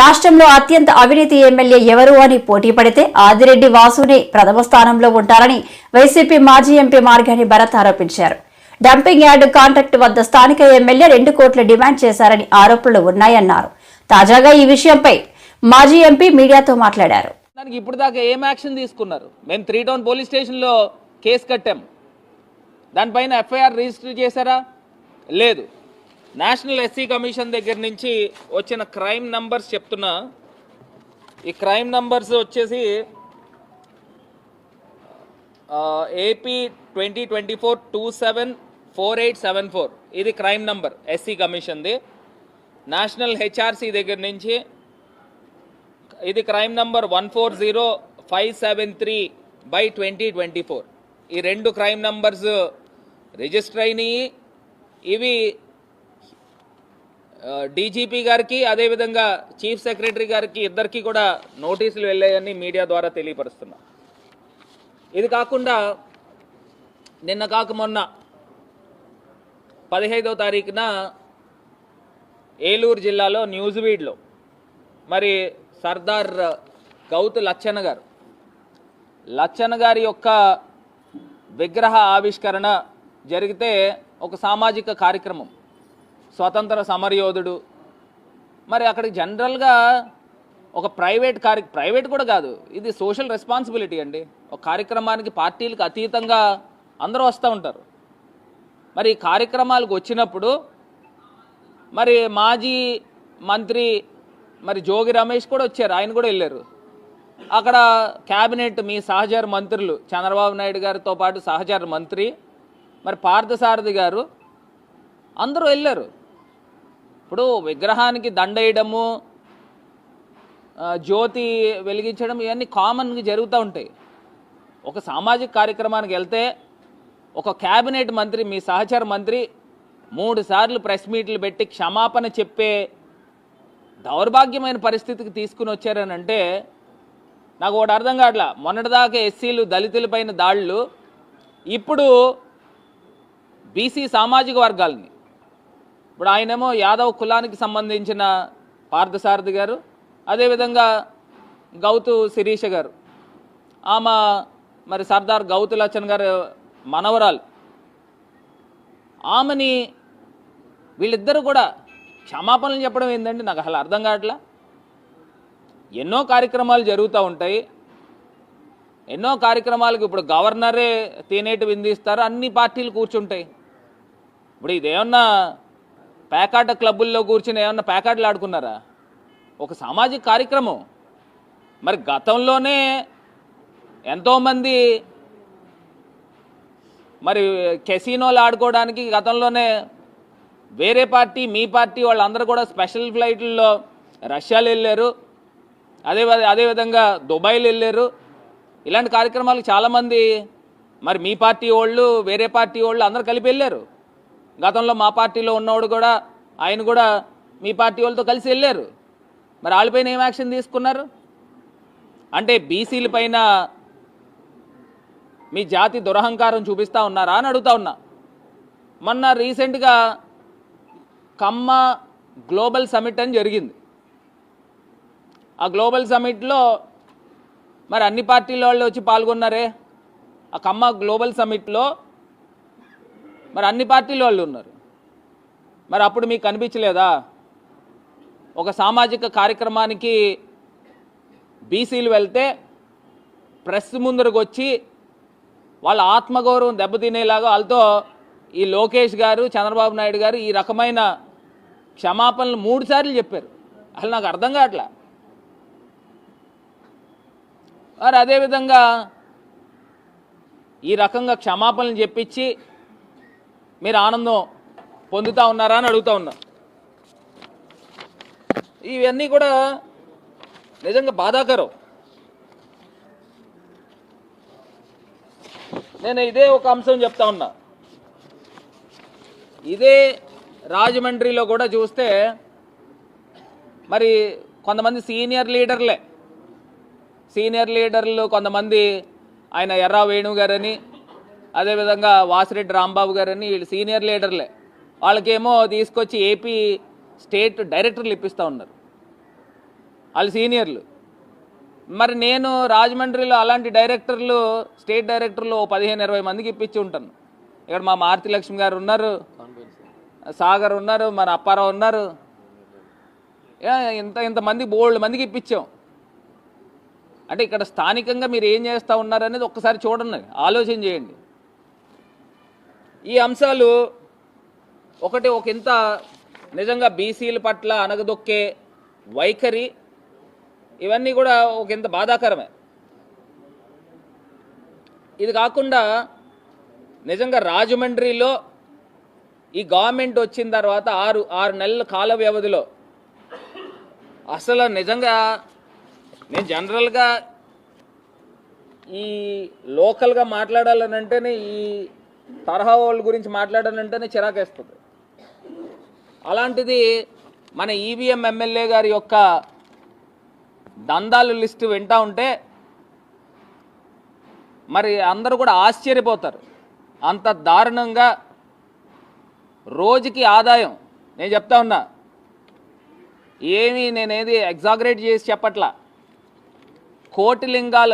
రాష్ట్రంలో అత్యంత అవినీతి ఎమ్మెల్యే ఎవరు అని పోటీ పడితే ఆదిరెడ్డి వాసునే ప్రథమ స్థానంలో ఉంటారని వైసీపీ మాజీ ఎంపీ మార్గాని భరత్ ఆరోపించారు. డంపింగ్ యార్డు కాంట్రాక్ట్ వద్ద స్థానిక ఎమ్మెల్యే రెండు కోట్ల డిమాండ్ చేశారని ఆరోపణలు ఉన్నాయన్నారు. తాజాగా ఈ విషయంపై మాజీ ఎంపీ మీడియాతో మాట్లాడారు. దానికి ఇప్పుడు దాకా ఏం యాక్షన్ తీసుకున్నారు? మేము త్రీ టౌన్ పోలీస్ స్టేషన్లో కేసు కట్టాం. దానిపైన ఎఫ్ఐఆర్ రిజిస్టర్ చేశారా? లేదు. నేషనల్ ఎస్సీ కమిషన్ దగ్గర నుంచి వచ్చిన క్రైమ్ నంబర్స్ చెప్తున్నా. ఈ క్రైమ్ నంబర్స్ వచ్చేసి AP twenty twenty four two seven four eight seven four. ఇది క్రైమ్ నంబర్ ఎస్సీ కమిషన్ది. నేషనల్ హెచ్ఆర్సీ దగ్గర నుంచి ఇది crime number one four zero five seven three by twenty twenty four. ఈ రెండు క్రైమ్ నంబర్స్ రిజిస్టర్ అయినాయి. ఇవి డీజీపీ గారికి అదేవిధంగా చీఫ్ సెక్రటరీ గారికి ఇద్దరికి కూడా నోటీసులు వెళ్ళాయని మీడియా ద్వారా తెలియపరుస్తున్నా. ఇది కాకుండా నిన్న కాక మొన్న పదిహైదవ తారీఖున ఏలూరు జిల్లాలో న్యూజివీడ్లో మరి సర్దార్ గౌతు లచ్చన్న గారు లచ్చన్న గారి యొక్క విగ్రహ ఆవిష్కరణ జరిగితే ఒక సామాజిక కార్యక్రమం స్వతంత్ర సమరయోధుడు. మరి అక్కడికి జనరల్గా ఒక ప్రైవేట్ కార్య ప్రైవేట్ కూడా కాదు ఇది సోషల్ రెస్పాన్సిబిలిటీ అండి. ఒక కార్యక్రమానికి పార్టీలకు అతీతంగా అందరూ వస్తూ ఉంటారు. మరి కార్యక్రమాలకు వచ్చినప్పుడు మరి మాజీ మంత్రి మరి జోగి రమేష్ కూడా వచ్చారు ఆయన కూడా వెళ్ళారు. అక్కడ క్యాబినెట్ మీ సహచర మంత్రులు చంద్రబాబు నాయుడు గారితో పాటు సహచర మంత్రి మరి పార్థసారథి గారు అందరూ వెళ్ళారు. ఇప్పుడు విగ్రహానికి దండేయడము జ్యోతి వెలిగించడం ఇవన్నీ కామన్గా జరుగుతూ ఉంటాయి. ఒక సామాజిక కార్యక్రమానికి వెళ్తే ఒక క్యాబినెట్ మంత్రి మీ సహచర మంత్రి మూడు సార్లు ప్రెస్ మీట్లు పెట్టి క్షమాపణ చెప్పే దౌర్భాగ్యమైన పరిస్థితికి తీసుకుని వచ్చారని అంటే నాకు ఒకటి అర్థం కావట్లా. మొన్నటిదాకా ఎస్సీలు దళితులపైన దాడులు ఇప్పుడు బీసీ సామాజిక వర్గాలని ఇప్పుడు ఆయనేమో యాదవ్ కులానికి సంబంధించిన పార్థసారథి గారు అదేవిధంగా గౌతు శిరీష గారు. ఆమె మరి సర్దార్ గౌతు లచ్చన్ గారు మనవరాలు. ఆమెని వీళ్ళిద్దరూ కూడా క్షమాపణలు చెప్పడం ఏంటంటే నాకు అసలు అర్థం కావట్లా. ఎన్నో కార్యక్రమాలు జరుగుతూ ఉంటాయి. ఎన్నో కార్యక్రమాలకు ఇప్పుడు గవర్నరే తేనేటి విందిస్తారు. అన్ని పార్టీలు కూర్చుంటాయి. ఇప్పుడు ఇదేమన్నా పేకాట క్లబ్బుల్లో కూర్చుని ఏమన్నా పేకాటలు ఆడుకున్నారా? ఒక సామాజిక కార్యక్రమం. మరి గతంలోనే ఎంతోమంది మరి కెసినోలు ఆడుకోవడానికి గతంలోనే వేరే పార్టీ మీ పార్టీ వాళ్ళందరూ కూడా స్పెషల్ ఫ్లైట్లలో రష్యాలు వెళ్ళారు. అదే అదేవిధంగా దుబాయ్లు వెళ్ళారు. ఇలాంటి కార్యక్రమాలకు చాలామంది మరి మీ పార్టీ వాళ్ళు వేరే పార్టీ వాళ్ళు అందరు కలిపి వెళ్ళారు. గతంలో మా పార్టీలో ఉన్నవాడు కూడా ఆయన కూడా మీ పార్టీ వాళ్ళతో కలిసి వెళ్ళారు. మరి వాళ్ళపైన ఏం యాక్షన్ తీసుకున్నారు? అంటే బీసీల పైన మీ జాతి దురహంకారం చూపిస్తా ఉన్నారా అని అడుగుతా ఉన్నా. మొన్న రీసెంట్గా కమ్మ గ్లోబల్ సమిట్ అని జరిగింది. ఆ గ్లోబల్ సమిట్లో మరి అన్ని పార్టీల వాళ్ళు వచ్చి పాల్గొన్నారే? ఆ కమ్మ గ్లోబల్ సమిట్లో మరి అన్ని పార్టీల వాళ్ళు ఉన్నారు. మరి అప్పుడు మీకు కనిపించలేదా ఒక సామాజిక కార్యక్రమానికి బీసీలు వెళ్తే ప్రెస్ ముందరకు వచ్చి వాళ్ళ ఆత్మగౌరవం దెబ్బతినేలాగా వాళ్ళతో ఈ లోకేష్ గారు చంద్రబాబు నాయుడు గారు ఈ రకమైన క్షమాపణలు మూడు సార్లు చెప్పారు. అసలు నాకు అర్థం కావట్లా. మరి అదేవిధంగా ఈ రకంగా క్షమాపణలు చెప్పించి మీరు ఆనందం పొందుతూ ఉన్నారా అని అడుగుతా ఉన్నా. ఇవన్నీ కూడా నిజంగా బాధాకరం. నేను ఇదే ఒక అంశం చెప్తా ఉన్నా. ఇదే రాజమండ్రిలో కూడా చూస్తే మరి కొంతమంది సీనియర్ లీడర్లే. సీనియర్ లీడర్లు కొంతమంది ఆయన ఎర్రా వేణు గారని అదేవిధంగా వాసిరెడ్డి రాంబాబు గారని వీళ్ళు సీనియర్ లీడర్లే. వాళ్ళకేమో తీసుకొచ్చి ఏపీ స్టేట్ డైరెక్టర్లు ఇప్పిస్తూ ఉన్నారు. వాళ్ళు సీనియర్లు. మరి నేను రాజమండ్రిలో అలాంటి డైరెక్టర్లు స్టేట్ డైరెక్టర్లు పదిహేను ఇరవై మందికి ఇప్పించి ఉంటాను. ఇక్కడ మా మారుతి లక్ష్మి గారు ఉన్నారు. సాగర్ ఉన్నారు మన అప్పారావు ఉన్నారు. ఏ, ఇంత ఇంతమంది బోల్డ్ మందికి ఇప్పించాం. అంటే ఇక్కడ స్థానికంగా మీరు ఏం చేస్తూ ఉన్నారు అనేది ఒక్కసారి చూడండి ఆలోచన చేయండి. ఈ అంశాలు ఒకటి ఒక ఇంత నిజంగా బీసీల పట్ల అనగదొక్కే వైఖరి ఇవన్నీ కూడా ఒక ఇంత బాధాకరమే. ఇది కాకుండా నిజంగా రాజమండ్రిలో ఈ గవర్నమెంట్ వచ్చిన తర్వాత ఆరు ఆరు నెలల కాల వ్యవధిలో అసలు నిజంగా నేను జనరల్గా ఈ లోకల్గా మాట్లాడాలనంటేనే ఈ తరహా వాళ్ళ గురించి మాట్లాడాలంటేనే చిరాకేస్తుంది. అలాంటిది మన ఈవీఎం ఎమ్మెల్యే గారి యొక్క దందాలు లిస్టు వింటా ఉంటే మరి అందరూ కూడా ఆశ్చర్యపోతారు. అంత దారుణంగా రోజుకి ఆదాయం నేను చెప్తా ఉన్నా ఏమీ నేనేది ఎగ్జాగరేట్ చేసి చెప్పట్లా. కోటి లింగాలు